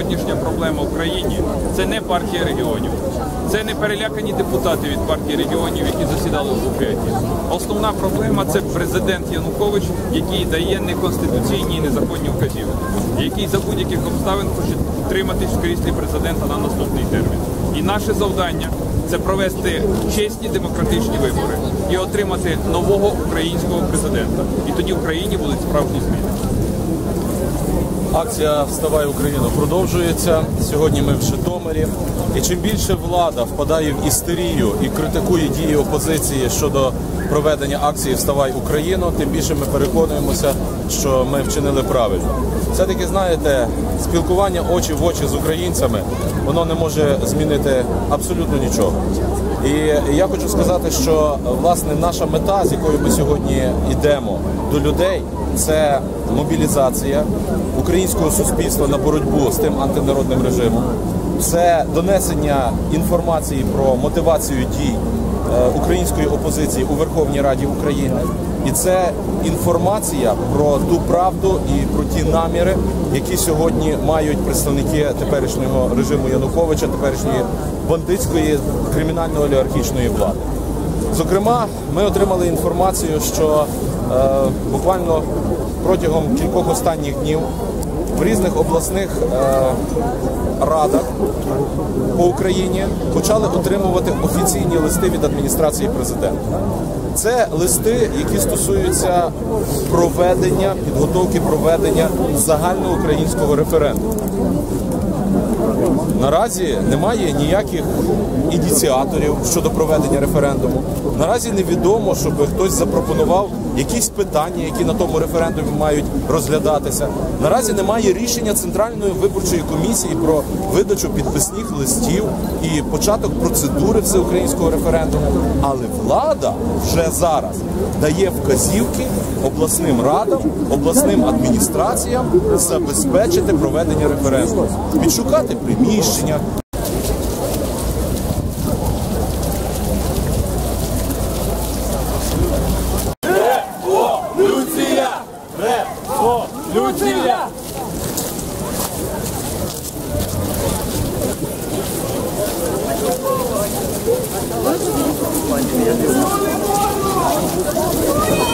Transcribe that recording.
Сьогоднішня проблема в країні це не партія регіонів, це не перелякані депутати від партії регіонів, які засідали в буфеті. Основна проблема це президент Янукович, який дає неконституційні і незаконні вказівки, який за будь-яких обставин хоче утриматись в кріслі президента на наступний термін. І наше завдання це провести чесні демократичні вибори і отримати нового українського президента. І тоді в країні будуть справжні зміни. Акція Вставай Україну продовжується. Сьогодні ми в Житомирі. І чим більше влада впадає в істерію і критикує дії опозиції щодо проведення акції Вставай Україну, тим більше ми переконуємося, що ми вчинили правильно. Все-таки знаєте, спілкування очі в очі з українцями воно не може змінити абсолютно нічого. І я хочу сказати, що власне наша мета, з якою ми сьогодні йдемо до людей, це мобілізація українського суспільства на боротьбу з тим антинародним режимом, це донесення інформації про мотивацію дій української опозиції у Верховній Раді України, і це інформація про ту правду і про ті наміри, які сьогодні мають представники теперішнього режиму Януковича, теперішньої бандитської кримінально-олігархічної влади. Зокрема, ми отримали інформацію, що е, буквально протягом кількох останніх днів в різних обласних е, радах по Україні почали отримувати офіційні листи від адміністрації президента. Це листи, які стосуються проведення, підготовки проведення загальноукраїнського референдуму. Наразі немає ніяких ініціаторів щодо проведення референдуму. Наразі невідомо, щоб хтось запропонував якісь питання, які на тому референдумі мають розглядатися. Наразі немає рішення Центральної виборчої комісії про видачу підписних листів і початок процедури всеукраїнського референдуму. Але влада вже зараз дає вказівки обласним радам, обласним адміністраціям забезпечити проведення референдуму, підшукати приміщення. Зусилля! Зусилля!